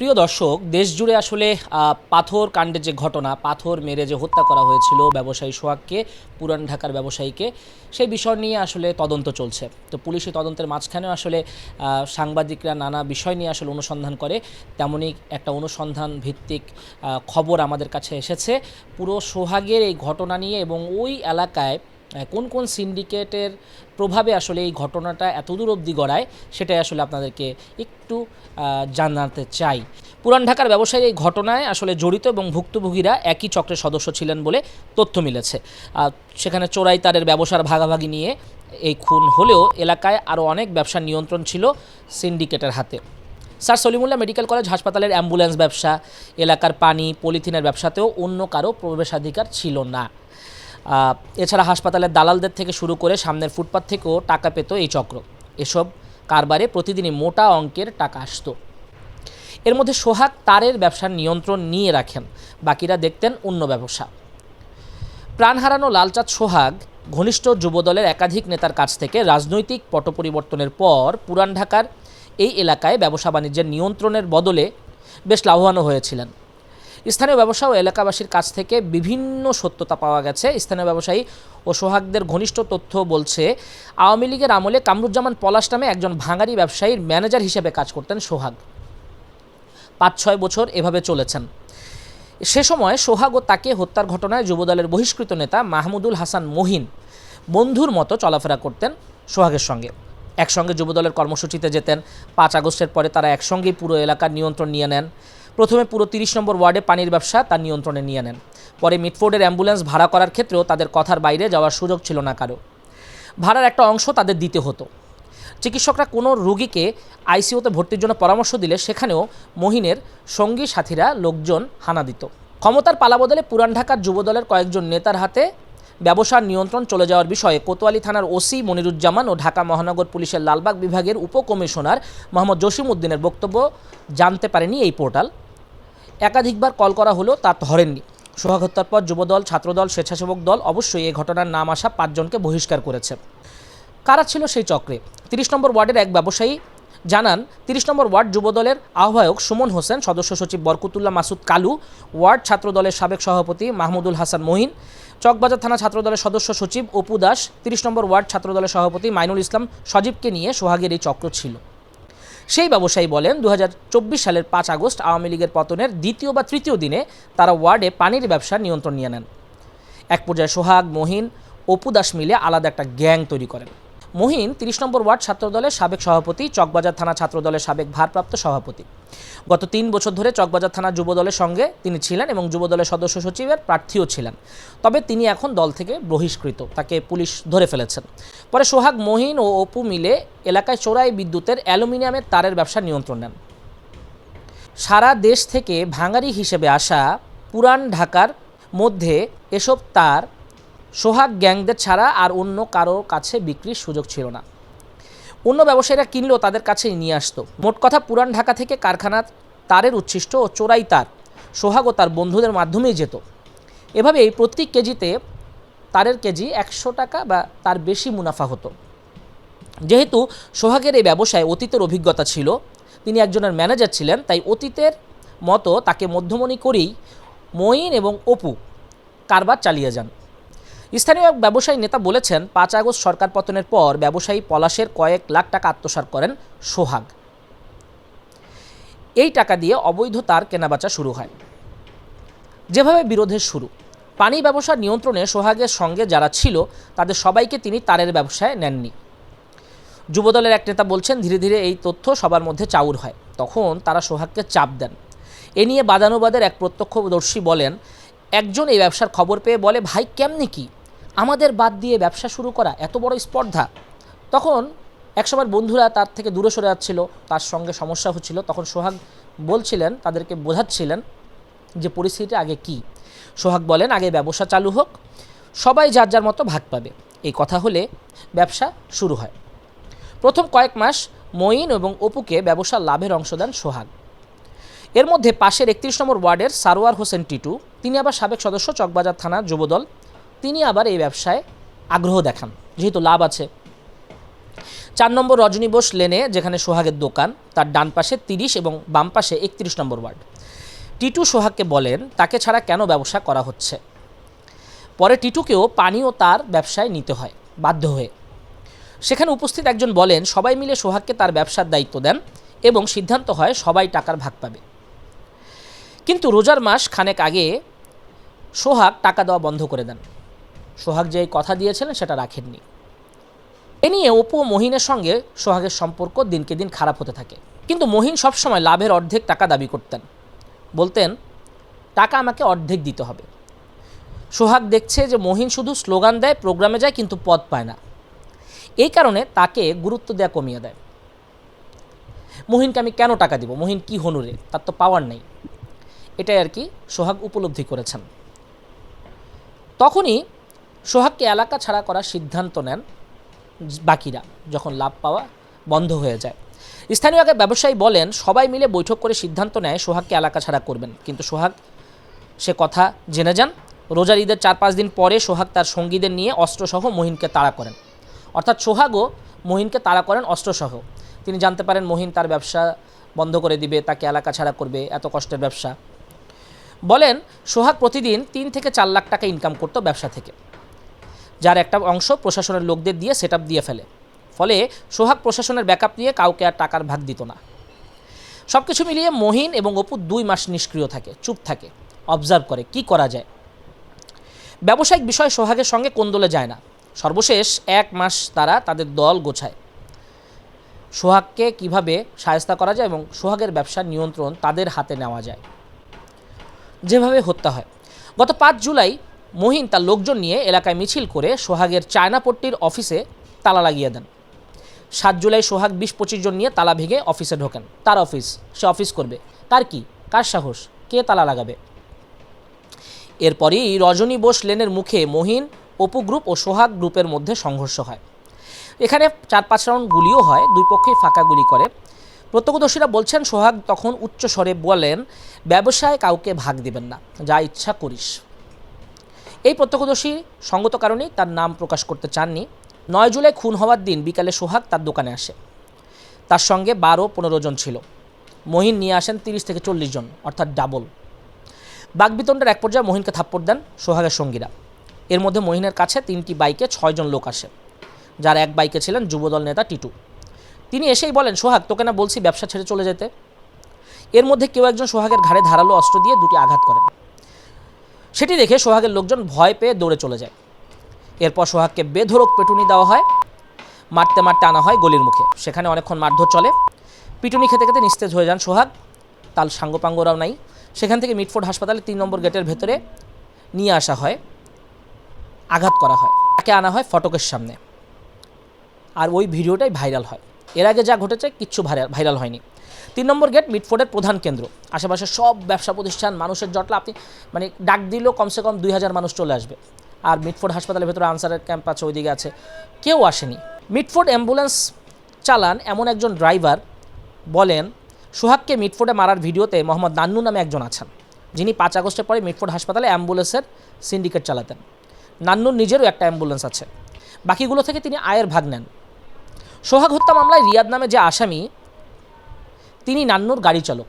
প্রিয় দর্শক দেশ জুড়ে আসলে পাথর কাণ্ডের যে ঘটনা, পাথর মেরে যে হত্যা করা হয়েছিল ব্যবসায়ী সোহাগকে, পুরান ঢাকার ব্যবসায়ীকে, সেই বিষয় নিয়ে আসলে তদন্ত চলছে। তো পুলিশি তদন্তের মাঝখানেও আসলে সাংবাদিকরা নানা বিষয় নিয়ে আসলে অনুসন্ধান করে। তেমনই একটা অনুসন্ধান ভিত্তিক খবর আমাদের কাছে এসেছে। পুরো সোহাগের এই ঘটনা নিয়ে এবং ওই এলাকায় কোন কোন সিন্ডিকেটের প্রভাবে আসলে এই ঘটনাটা এতদূর অবধি গড়ায়, সেটাই আসলে আপনাদেরকে একটু জানাতে চাই। পুরান ঢাকার ব্যবসায়ী এই ঘটনায় আসলে জড়িত এবং ভুক্তভোগীরা একই চক্রের সদস্য ছিলেন বলে তথ্য মিলেছে। সেখানে চোরাই তারের ব্যবসার ভাগাভাগি নিয়ে এই খুন হলেও এলাকায় আরও অনেক ব্যবসার নিয়ন্ত্রণ ছিল সিন্ডিকেটের হাতে। স্যার সলিমুল্লাহ মেডিকেল কলেজ হাসপাতালের অ্যাম্বুলেন্স ব্যবসা, এলাকার পানি, পলিথিনের ব্যবসাতেও অন্য কারও প্রবেশাধিকার ছিল না। এছাড়া হাসপাতালের দালালদের থেকে শুরু করে সামনের ফুটপাত থেকেও টাকা পেত এই চক্র। এসব কারবারে প্রতিদিনই মোটা অঙ্কের টাকা আসতো। এর মধ্যে সোহাগ তারের ব্যবসার নিয়ন্ত্রণ নিয়ে রাখেন, বাকিরা দেখতেন অন্য ব্যবসা। প্রাণ হারানো লালচাঁদ সোহাগ ঘনিষ্ঠ যুবদলের একাধিক নেতার কাছ থেকে রাজনৈতিক পট পরিবর্তনের পর পুরান ঢাকার এই এলাকায় ব্যবসা বাণিজ্যের নিয়ন্ত্রণের বদলে বেশ লাভবানও হয়েছিলেন। স্থানীয় ব্যবসা ও এলাকাবাসীর কাছ থেকে বিভিন্ন সত্যতা পাওয়া গেছে। স্থানীয় ব্যবসায়ী ও সোহাগদের ঘনিষ্ঠ তথ্য বলছে, আওয়ামী লীগের আমলে কামরুজ্জামান পলাশ নামে একজন ভাঙারি ব্যবসায়ীর ম্যানেজার হিসেবে কাজ করতেন সোহাগ। পাঁচ ছয় বছর এভাবে চলেছেন। সে সময় সোহাগ ও তাকে হত্যার ঘটনায় যুবদলের বহিষ্কৃত নেতা মাহমুদুল হাসান মহিন বন্ধুর মতো চলাফেরা করতেন সোহাগের সঙ্গে। একসঙ্গে যুবদলের কর্মসূচিতে যেতেন। পাঁচ আগস্টের পরে তারা একসঙ্গেই পুরো এলাকার নিয়ন্ত্রণ নিয়ে নেন। প্রথমে পুরো তিরিশ নম্বর ওয়ার্ডে পানির ব্যবসা তার নিয়ন্ত্রণে নিয়ে নেন। পরে মিটফোর্ডের অ্যাম্বুলেন্স ভাড়া করার ক্ষেত্রেও তাদের কথার বাইরে যাওয়ার সুযোগ ছিল না কারও। ভাড়ার একটা অংশ তাদের দিতে হতো। চিকিৎসকরা কোনো রোগীকে আইসিইউতে ভর্তির জন্য পরামর্শ দিলে সেখানেও মহিনের সঙ্গী সাথীরা লোকজন হানা দিত। ক্ষমতার পালাবদলে পুরান ঢাকার যুবদলের কয়েকজন নেতার হাতে ব্যবসার নিয়ন্ত্রণ চলে যাওয়ার বিষয়ে কোতোয়ালি থানার ওসি মনিরুজ্জামান ও ঢাকা মহানগর পুলিশের লালবাগ বিভাগের উপকমিশনার মোহাম্মদ জসিম উদ্দিনের বক্তব্য জানতে পারেনি এই পোর্টাল। একাধিকবার কল করা হলেও তা ধরেননি। সোহাগ হত্যার পর যুবদল, ছাত্রদল, স্বেচ্ছাসেবক দল অবশ্যই এই ঘটনার নাম আসা পাঁচজনকে বহিষ্কার করেছে। কারা ছিল সেই চক্রে? তিরিশ নম্বর ওয়ার্ডের এক ব্যবসায়ী জানান, তিরিশ নম্বর ওয়ার্ড যুবদলের আহ্বায়ক সুমন হোসেন, সদস্য সচিব বরকুতুল্লাহ মাসুদ কালু, ওয়ার্ড ছাত্রদলের সাবেক সভাপতি মাহমুদুল হাসান মহিন, চকবাজার থানা ছাত্রদলের সদস্য সচিব অপু দাস, তিরিশ নম্বর ওয়ার্ড ছাত্রদলের সভাপতি মাইনুল ইসলাম সজীবকে নিয়ে সোহাগের এই চক্র ছিল। সেই ব্যবসায়ী বলেন দু হাজার চব্বিশ সালের পাঁচ আগস্ট আওয়ামী লীগের পতনের দ্বিতীয় বা তৃতীয় দিনে তারা ওয়ার্ডে পানির ব্যবসা নিয়ন্ত্রণ নিয়ে নেন। এক পর্যায়ে সোহাগ, মহিন, অপু দাস মিলে আলাদা একটা গ্যাং তৈরি করেন। মহিন তিরিশ নম্বর ওয়ার্ড ছাত্রদলের সাবেক সভাপতি, চকবাজার থানা ছাত্রদলের সাবেক ভারপ্রাপ্ত সভাপতি। গত তিন বছর ধরে চকবাজার থানা যুবদলের সঙ্গে তিনি ছিলেন এবং যুবদলের সদস্য সচিবের প্রার্থীও ছিলেন। তবে তিনি এখন দল থেকে বহিষ্কৃত, তাকে পুলিশ ধরে ফেলেছেন। পরে সোহাগ, মহিন ও অপু মিলে এলাকায় চোরাই বিদ্যুতের অ্যালুমিনিয়ামের তারের ব্যবসা নিয়ন্ত্রণ নেন। সারা দেশ থেকে ভাঙারি হিসেবে আসা পুরান ঢাকার মধ্যে এসব তার সোহাগ গ্যাংদের ছাড়া আর অন্য কারও কাছে বিক্রির সুযোগ ছিল না। অন্য ব্যবসায়ীরা কিনলেও তাদের কাছেই নিয়ে আসতো। মোট কথা পুরান ঢাকা থেকে কারখানার তারের উচ্ছিষ্ট ও চোরাই তার, সোহাগ ও তার বন্ধুদের মাধ্যমেই যেত। এভাবেই প্রতি কেজিতে তারের কেজি একশো টাকা বা তার বেশি মুনাফা হতো। যেহেতু সোহাগের এই ব্যবসায় অতীতের অভিজ্ঞতা ছিল, তিনি একজনের ম্যানেজার ছিলেন, তাই অতীতের মতো তাকে মধ্যমণি করেই মঈন এবং অপু কারবার চালিয়ে যান। স্থানীয় ব্যবসায়ী নেতা বলেছেন, পাঁচ আগস্ট সরকার পতনের পর ব্যবসায়ী পলাশের কয়েক লাখ টাকা আত্মসাৎ করেন সোহাগ। এই টাকা দিয়ে অবৈধ তার কেনাবেচা শুরু হয়। যেভাবে বিরোধের শুরু, পানি ব্যবসা নিয়ন্ত্রণে সোহাগের সঙ্গে যারা ছিল, তাদের সবাইকে তিনি তারের ব্যবসায় নেননি। যুবদলের এক নেতা বলছেন, ধীরে ধীরে এই তথ্য সবার মধ্যে চাউর হয়। তখন তারা সোহাগকে চাপ দেন। এ নিয়ে বাদানুবাদের এক প্রত্যক্ষদর্শী বলেন, একজন এই ব্যবসার খবর পেয়ে বলে, ভাই, কেমনি কি? আমাদের বাদ দিয়ে ব্যবসা শুরু করা এত বড় স্পর্ধা। তখন একসময় বন্ধুরা তার থেকে দূরে সরে যাচ্ছিল, তার সঙ্গে সমস্যা হচ্ছিল। তখন সোহাগ বলছিলেন, তাদেরকে বোঝাচ্ছিলেন যে পরিস্থিতিটা আগে কি। সোহাগ বলেন, আগে ব্যবসা চালু হোক, সবাই যার যার মতো ভাগ পাবে। এই কথা হলে ব্যবসা শুরু হয়। প্রথম কয়েক মাস মঈন এবং অপুকে ব্যবসার লাভের অংশ দেন সোহাগ। এর মধ্যে পাশের একত্রিশ নম্বর ওয়ার্ডের সারোয়ার হোসেন টিটু, তিনি আবার সাবেক সদস্য চকবাজার থানা যুবদল তিনি আবার এই ব্যবসায় আগ্রহ দেখান, যেহেতু লাভ আছে। চার নম্বর রজনী বোস লেনে, যেখানে সোহাগের দোকান, তার ডান পাশে তিরিশ এবং বাম পাশে একত্রিশ নম্বর ওয়ার্ড। টিটু সোহাগকে বলেন, তাকে ছাড়া কেন ব্যবসা করা হচ্ছে? পরে টিটুকেও পানি ও তার ব্যবসায় নিতে হয়, বাধ্য হয়ে। সেখানে উপস্থিত একজন বলেন, সবাই মিলে সোহাগকে তার ব্যবসার দায়িত্ব দেন এবং সিদ্ধান্ত হয় সবাই টাকার ভাগ পাবে। কিন্তু রোজার মাস খানেক আগে সোহাগ টাকা দেওয়া বন্ধ করে দেন। সোহাগ যে কথা দিয়েছিলেন, সেটা রাখেননি। এ নিয়ে অপু ও মহিনের সঙ্গে সোহাগের সম্পর্ক দিনকে দিন খারাপ হতে থাকে। কিন্তু মহিন সবসময় লাভের অর্ধেক টাকা দাবি করতেন। বলতেন, টাকা আমাকে অর্ধেক দিতে হবে। সোহাগ দেখছে যে মহিন শুধু স্লোগান দেয়, প্রোগ্রামে যায়, কিন্তু পদ পায় না। এই কারণে তাকে গুরুত্ব দেওয়া কমিয়ে দেয়। মহিনকে আমি কেন টাকা দিব? মহিন কি হনুরে? তার তো পাওয়ার নেই। এটাই আর কি সোহাগ উপলব্ধি করেছেন। তখনই সোহাগকে এলাকা ছাড়া করার সিদ্ধান্ত নেন বাকিরা যখন লাভ পাওয়া বন্ধ হয়ে যায়। স্থানীয় এক ব্যবসায়ী বলেন, সবাই মিলে বৈঠক করে সিদ্ধান্ত নেয় সোহাগকে এলাকা ছাড়া করবেন। কিন্তু সোহাগ সে কথা জেনে যান। রোজার ঈদের চার পাঁচ দিন পরে সোহাগ তার সঙ্গীদের নিয়ে অস্ত্রসহ মহিনকে তাড়া করেন। অর্থাৎ সোহাগও মহিনকে তাড়া করেন অস্ত্রসহ। তিনি জানতে পারেন মহিন তার ব্যবসা বন্ধ করে দিবে, তাকে এলাকা ছাড়া করবে, এত কষ্টের ব্যবসা। বলেন, সোহাগ প্রতিদিন তিন থেকে চার লাখ টাকা ইনকাম করতো ব্যবসা থেকে। যার একটা অংশ প্রশাসনের লোকদের দিয়ে সেট দিয়ে ফেলে। ফলে সোহাগ প্রশাসনের ব্যাকআপ নিয়ে কাউকে আর টাকার ভাগ দিত না। সব কিছু মিলিয়ে মহিন এবং অপু দুই মাস নিষ্ক্রিয় থাকে, চুপ থাকে অবজার্ভ করে কি করা যায়। ব্যবসায়িক বিষয় সোহাগের সঙ্গে কোন্দলে যায় না। সর্বশেষ এক মাস তারা তাদের দল গোছায়। সোহাগকে কীভাবে সায়স্তা করা যায় এবং সোহাগের ব্যবসার নিয়ন্ত্রণ তাদের হাতে নেওয়া যায়। যেভাবে হত্যা হয়। গত পাঁচ জুলাই মহিন তার লোকজন নিয়ে এলাকায় মিছিল করে সোহাগের চায়নাপট্টির অফিসে তালা লাগিয়ে দেন। সাত জুলাই সোহাগ বিশ পঁচিশ জন নিয়ে তালা ভেঙে অফিসে ঢোকেন। তার অফিস, সে অফিস করবে। তার কি? কার সাহস? কে তালা লাগাবে? এরপরই রজনী বোস লেনের মুখে মহিন, অপু গ্রুপ ও সোহাগ গ্রুপের মধ্যে সংঘর্ষ হয়। এখানে চার পাঁচ রাউন্ড গুলিও হয়, দুই পক্ষেই ফাঁকা গুলি করে। প্রত্যক্ষদর্শীরা বলছেন, সোহাগ তখন উচ্চ স্বরে বলেন, ব্যবসায় কাউকে ভাগ দিবেন না। যা ইচ্ছা করিস। এই প্রত্যক্ষদর্শী সঙ্গত কারণেই তার নাম প্রকাশ করতে চাননি। নয় জুলাই খুন হওয়ার দিন বিকালে সোহাগ তার দোকানে আসে। তার সঙ্গে বারো পনেরো জন ছিল। মহিন নিয়ে আসেন তিরিশ থেকে চল্লিশ জন, অর্থাৎ ডাবল। বাগবিতণ্ডার এক পর্যায়ে মহিনকে থাপ্পড় দেন সোহাগের সঙ্গীরা। এর মধ্যে মহিনের কাছে তিনটি বাইকে ছয়জন লোক আসে, যার এক বাইকে ছিলেন যুবদল নেতা টিটু। তিনি এসেই বলেন, সোহাগ, তোকে না বলছি ব্যবসা ছেড়ে চলে যেতে। এর মধ্যে কেউ একজন সোহাগের ঘাড়ে ধারালো অস্ত্র দিয়ে দুটি আঘাত করেন। সেটি দেখে সোহাগের লোকজন ভয় পেয়ে দৌড়ে চলে যায়। এরপর সোহাগকে বেধরক পেটুনি দেওয়া হয়। মারতে মারতে আনা হয় গলির মুখে। সেখানে অনেকক্ষণ মারধর চলে। পিটুনি খেতে খেতে নিস্তেজ হয়ে যান সোহাগ। তাল সাঙ্গপাঙ্গরাও নাই। সেখান থেকে মিটফোর্ড হাসপাতালে তিন নম্বর গেটের ভেতরে নিয়ে আসা হয়। আঘাত করা হয়। তাকে আনা হয় ফটকের সামনে। আর ওই ভিডিওটাই ভাইরাল হয়। এর আগে যা ঘটেছে, কিচ্ছু ভাইরাল ভাইরাল হয়নি। তিন নম্বর গেট মিটফোর্ডের প্রধান কেন্দ্র। আশেপাশে সব ব্যবসা প্রতিষ্ঠান, মানুষের জটলা, আপনি মানে ডাক দিলেও কমসে কম দুই হাজার মানুষ চলে আসবে। আর মিটফোর্ড হাসপাতালের ভেতরে আনসারের ক্যাম্প আছে, ওইদিকে আছে। কেউ আসেনি। মিটফোর্ড অ্যাম্বুলেন্স চালান এমন একজন ড্রাইভার বলেন, সোহাগকে মিটফোর্ডে মারার ভিডিওতে মোহাম্মদ নান্নু নামে একজন আছেন, যিনি পাঁচ আগস্টের পরে মিটফোর্ড হাসপাতালে অ্যাম্বুলেন্সের সিন্ডিকেট চালাতেন। নান্নুর নিজেরও একটা অ্যাম্বুলেন্স আছে। বাকিগুলো থেকে তিনি আয়ের ভাগ নেন। সোহাগ হত্যা মামলায় রিয়াদ নামে যে আসামি তিনি নান্নুর গাড়ি চালক।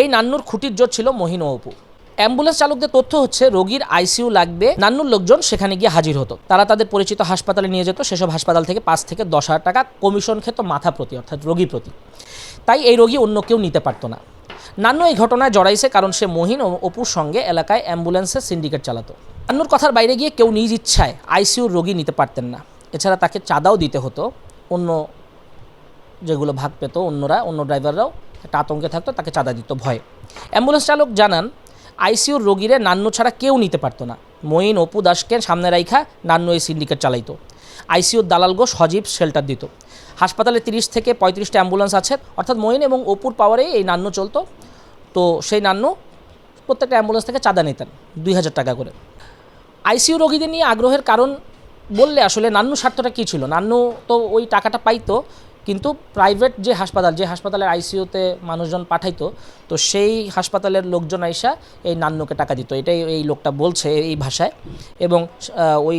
এই নান্নুর খুঁটির জোর ছিল মহিন অপু। অ্যাম্বুলেন্স চালকদের তথ্য হচ্ছে, রোগীর আইসিইউ লাগবে। নান্নুর লোকজন সেখানে গিয়ে হাজির হতো। তারা তাদের পরিচিত হাসপাতালে নিয়ে যেত। সেসব হাসপাতাল থেকে পাঁচ থেকে দশ হাজার টাকা কমিশন খেত মাথা প্রতি, অর্থাৎ রোগী প্রতি। তাই এই রোগী অন্য কেউ নিতে পারতো না। নান্নু এই ঘটনায় জড়াইছে কারণ সে মহিন ও অপুর সঙ্গে এলাকায় অ্যাম্বুলেন্সের সিন্ডিকেট চালাতো। নান্নুর কথার বাইরে গিয়ে কেউ নিজ ইচ্ছায় আইসিইউর রোগী নিতে পারতেন না। এছাড়া তাকে চাঁদাও দিতে হতো। অন্য যেগুলো ভাগ পেত অন্যরা, অন্য ড্রাইভাররাও একটা আতঙ্কে থাকতো, তাকে চাঁদা দিত ভয়ে। অ্যাম্বুলেন্স চালক জানান আইসিইউর রোগীরে নান্নু ছাড়া কেউ নিতে পারতো না। মঈন অপু দাসকে সামনে রাইখা নান্নু এই সিন্ডিকেট চালাইতো। আইসিইউর দালাল গো সজীব শেল্টার দিত। হাসপাতালে তিরিশ থেকে পঁয়ত্রিশটা অ্যাম্বুলেন্স আছে, অর্থাৎ মঈন এবং অপুর পাওয়ারেই এই নান্নু চলতো। তো সেই নান্নু প্রত্যেকটা অ্যাম্বুলেন্স থেকে চাঁদা নিতেন, দুই হাজার টাকা করে। আইসিইউ রোগীদের নিয়ে আগ্রহের কারণ বললে আসলে নান্নু স্বার্থটা কী ছিল? নান্নু তো ওই টাকাটা পাইতো কিন্তু প্রাইভেট যে হাসপাতাল, যে হাসপাতালের আইসিইউতে মানুষজন পাঠাইতো, তো সেই হাসপাতালের লোকজন আইসা এই নান্নুকে টাকা দিত। এটাই এই লোকটা বলছে এই ভাষায়। এবং ওই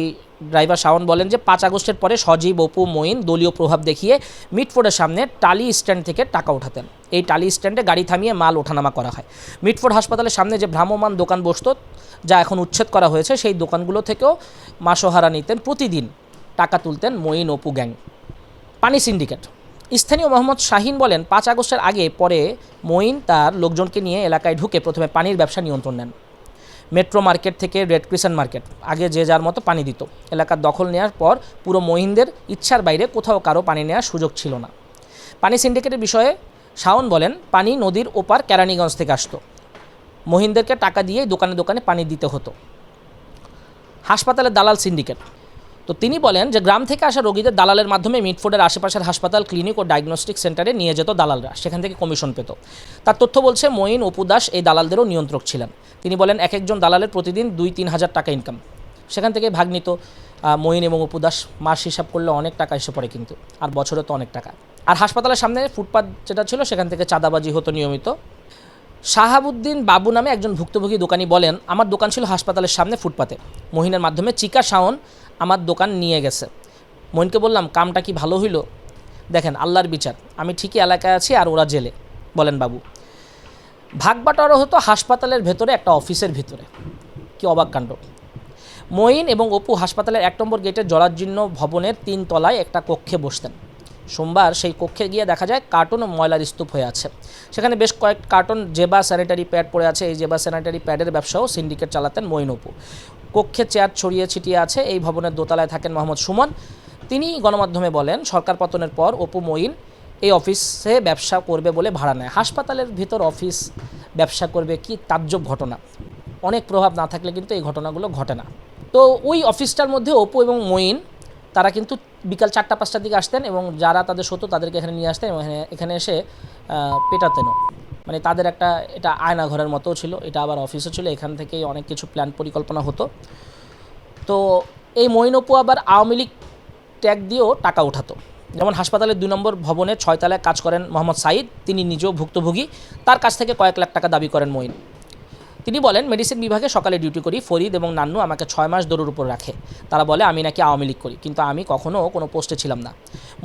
ড্রাইভার শাওন বলেন যে পাঁচ আগস্টের পরে সজীব, অপু, মঈন দলীয় প্রভাব দেখিয়ে মিটফোর্ডের সামনে টালি স্ট্যান্ড থেকে টাকা ওঠাতেন। এই টালি স্ট্যান্ডে গাড়ি থামিয়ে মাল ওঠানামা করা হয়। মিটফোর্ড হাসপাতালের সামনে যে ভ্রাম্যমান দোকান বসত, যা এখন উচ্ছেদ করা হয়েছে, সেই দোকানগুলো থেকেও মাসোহারা নিতেন প্রতিদিন। টাকা তুলতেন মঈন, অপু, গ্যাং। পানি সিন্ডিকেট। স্থানীয় মোহাম্মদ শাহিন বলেন, পাঁচ আগস্টের আগে পরে মঈন তার লোকজনকে নিয়ে এলাকায় ঢুকে প্রথমে পানির ব্যবসা নিয়ন্ত্রণ নেন। মেট্রো মার্কেট থেকে রেড ক্রিসেন্ট মার্কেট, আগে যে যার মতো পানি দিত। এলাকার দখল নেওয়ার পর পুরো মহিনদের ইচ্ছার বাইরে কোথাও কারও পানি নেওয়ার সুযোগ ছিল না। পানি সিন্ডিকেটের বিষয়ে শাওন বলেন, পানি নদীর ওপার কেরানীগঞ্জ থেকে আসতো। মহিনদেরকে টাকা দিয়ে দোকানে দোকানে পানি দিতে হতো। হাসপাতালের দালাল সিন্ডিকেট তো তিনি বলেন যে গ্রাম থেকে আসা রোগীদের দালালের মাধ্যমে মিটফোর্ডের আশেপাশের হাসপাতাল, ক্লিনিক ও ডায়াগনস্টিক সেন্টারে নিয়ে যেত দালালরা। সেখান থেকে কমিশন পেত। তার তথ্য বলছে, মঈন অপু দাস এই দালালদেরও নিয়ন্ত্রক ছিলেন। তিনি বলেন এক একজন দালালের প্রতিদিন দুই তিন হাজার টাকা ইনকাম সেখান থেকে ভাগ নিত মঈন এবং অপু দাস। মাস হিসাব করলে অনেক টাকা এসে পড়ে কিন্তু, আর বছরে তো অনেক টাকা। আর হাসপাতালের সামনে ফুটপাত যেটা ছিল, সেখান থেকে চাঁদাবাজি হতো নিয়মিত। শাহাবুদ্দিন বাবু নামে একজন ভুক্তভোগী দোকানি বলেন, আমার দোকান ছিল হাসপাতালের সামনে ফুটপাতে। মহিনের মাধ্যমে চিকা শাওন আমার দোকান নিয়ে গেছে। মহিনকে বললাম, কামটা কি ভালো হইল? দেখেন, আল্লাহর বিচার। আমি ঠিকই এলাকায় আছি আর ওরা জেলে। বলেন বাবু। ভাগ বাটোয়ারা হতো হাসপাতালের ভেতরে, একটা অফিসের ভিতরে। কি অবাক কাণ্ড। মঈন এবং অপু হাসপাতালের এক নম্বর গেটের জরাজীর্ণ ভবনের তিন তলায় একটা কক্ষে বসতেন। সোমবার সেই কক্ষে গিয়ে দেখা যায় কার্টুন ও ময়লার স্তূপ হয়ে আছে। সেখানে বেশ কয়েক কার্টন জেবা স্যানিটারি প্যাড পড়ে আছে। এই জেবা স্যানিটারি প্যাডের ব্যবসাও সিন্ডিকেট চালাতেন মঈন অপু। কক্ষে চেয়ার ছড়িয়ে ছিটিয়ে আছে। এই ভবনের দোতলায় থাকেন মোহাম্মদ সুমন। তিনি গণমাধ্যমে বলেন, সরকার পতনের পর অপু মঈন এই অফিসে ব্যবসা করবে বলে ভাড়া নেয়। হাসপাতালের ভিতর অফিস ব্যবসা করবে কি তাজ্জব ঘটনা। অনেক প্রভাব না থাকলে কিন্তু এই ঘটনাগুলো ঘটে না। তো ওই অফিসটার মধ্যে অপু এবং মঈন, তারা কিন্তু বিকাল চারটা পাঁচটার দিকে আসতেন এবং যারা তাদের সত্য তাদেরকে এখানে নিয়ে আসতেন এবং এখানে- এসে পেটাতেনও। মানে তাদের একটা এটা আয়না ঘরের মতো ছিল, এটা আবার অফিসও ছিল, এখান থেকেই অনেক কিছু প্ল্যান পরিকল্পনা হতো। তো এই মইনপু আবার আওয়ামী লীগ ট্যাগ দিয়েও টাকা উঠাতো। যেমন হাসপাতালের দুই নম্বর ভবনে ছয়তলায় কাজ করেন মোহাম্মদ সাইদ তিনি নিজেও ভুক্তভোগী। তার কাছ থেকে কয়েক লাখ টাকা দাবি করেন মঈন তিনি বলেন, মেডিসিন বিভাগে সকালে ডিউটি করি, ফরিদ এবং নান্নু আমাকে ছয় মাস দৌড়ের উপর রাখে। তারা বলে, আমি নাকি আওয়ামী লীগ করি, কিন্তু আমি কখনও কোনো পোস্টে ছিলাম না।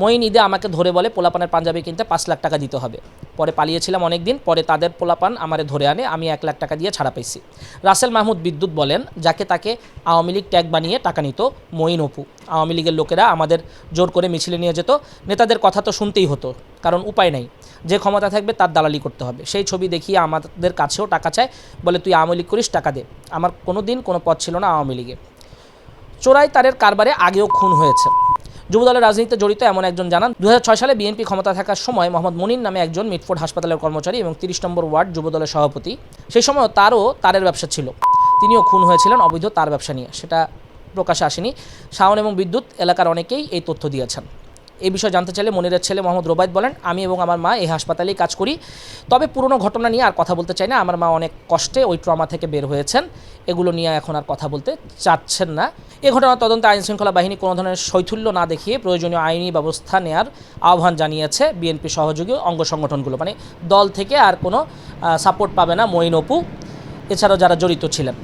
মঈন ঈদে আমাকে ধরে বলে, পোলাপানের পাঞ্জাবি কিনতে পাঁচ লাখ টাকা দিতে হবে। পরে পালিয়েছিলাম অনেক দিন পরে তাদের পোলাপান আমারে ধরে আনে, আমি এক লাখ টাকা দিয়ে ছাড়া পাইছি। রাসেল মাহমুদ বিদ্যুৎ বলেন, যাকে তাকে আওয়ামী লীগ ট্যাগ বানিয়ে টাকা নিত, মঈন অপু। আওয়ামী লীগের লোকেরা আমাদের জোর করে মিছিলে নিয়ে যেত। নেতাদের কথা তো শুনতেই হতো। কারণ উপায় নাই। যে ক্ষমতা থাকবে তার দালালি করতে হবে। সেই ছবি দেখিয়ে আমাদের কাছেও টাকা চায় বলে তুই আওয়ামী লীগ করিস, টাকা দে। আমার কোনো দিন কোনো পথ ছিল না আওয়ামী লীগে। চোরাই তারের কারবারে আগেও খুন হয়েছে। যুবদলের রাজনীতিতে জড়িত এমন একজন জানান দু হাজার ছয় সালে বিএনপি ক্ষমতা থাকার সময় মোহাম্মদ মনির নামে একজন মিটফোর্ড হাসপাতালের কর্মচারী এবং তিরিশ নম্বর ওয়ার্ড যুবদলের সভাপতি। সেই সময় তারও তারের ব্যবসা ছিল। তিনিও খুন হয়েছিলেন অবৈধ তার ব্যবসা নিয়ে। সেটা প্রকাশে আসেনি। শাওন এবং বিদ্যুৎ এলাকার অনেকেই এই তথ্য দিয়েছেন। এই বিষয়ে জানতে চাইলে মনিরের ছেলে মোহাম্মদ রোবায়ত বলেন, আমি এবং আমার মা এই হাসপাতালেই কাজ করি। তবে পুরনো ঘটনা নিয়ে আর কথা বলতে চাই না। আমার মা অনেক কষ্টে ওই ট্রমা থেকে বের হয়েছেন। এগুলো নিয়ে এখন আর কথা বলতে চাচ্ছেন না। এ ঘটনার তদন্তে আইন শৃঙ্খলা বাহিনী কোনো ধরনের শৈথুল্য না দেখিয়ে প্রয়োজনীয় আইনি ব্যবস্থা নেয়ার আহ্বান জানিয়েছে বিএনপি সহযোগী অঙ্গ সংগঠনগুলো। মানে দল থেকে আর কোনো সাপোর্ট পাবে না মঈন অপু। এছাড়াও যারা জড়িত ছিলেন।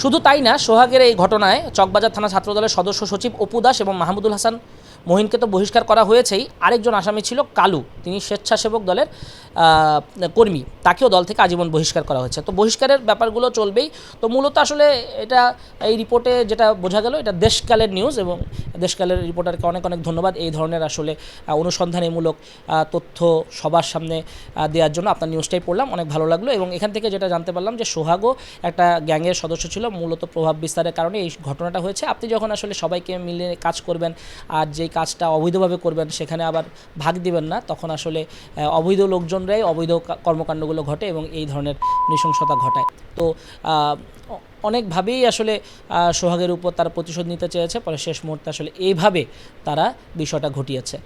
শুধু তাই না, সোহাগের এই ঘটনায় চকবাজার থানা ছাত্রদলের সদস্য সচিব অপু দাস এবং মাহমুদুল হাসান মহিনকে তো বহিষ্কার করা হয়েছেই। আরেকজন আসামি ছিল কালু, তিনি স্বেচ্ছাসেবক দলের কর্মী। তাকেও দল থেকে আজীবন বহিষ্কার করা হয়েছে। তো বহিষ্কারের ব্যাপারগুলো চলবেই। তো মূলত আসলে এটা এই রিপোর্টে যেটা বোঝা গেল, এটা দেশকালের নিউজ এবং দেশকালের রিপোর্টারকে অনেক অনেক ধন্যবাদ। এই ধরনের আসলে অনুসন্ধানীমূলক তথ্য সবার সামনে দেওয়ার জন্য আপনার নিউজটাই পড়লাম। অনেক ভালো লাগল এবং এখান থেকে যেটা জানতে পারলাম যে সোহাগও একটা গ্যাংয়ের সদস্য ছিল। মূলত প্রভাব বিস্তারের কারণে এই ঘটনাটা হয়েছে। আপনি যখন আসলে সবাইকে মিলে কাজ করবেন আর যেই কাজটা অবৈধভাবে করবেন, সেখানে আবার ভাগ দিবেন না। তখন আসলে অবৈধ লোকজনরাই অবৈধ কর্মকাণ্ডগুলো ঘটে এবং এই ধরনের নৃশংসতা ঘটায়। তো অনেকভাবেই আসলে সোহাগের উপর তারা প্রতিশোধ নিতে চেয়েছে। পরে শেষ মুহূর্তে আসলে এইভাবে তারা বিষয়টা ঘটিয়েছে।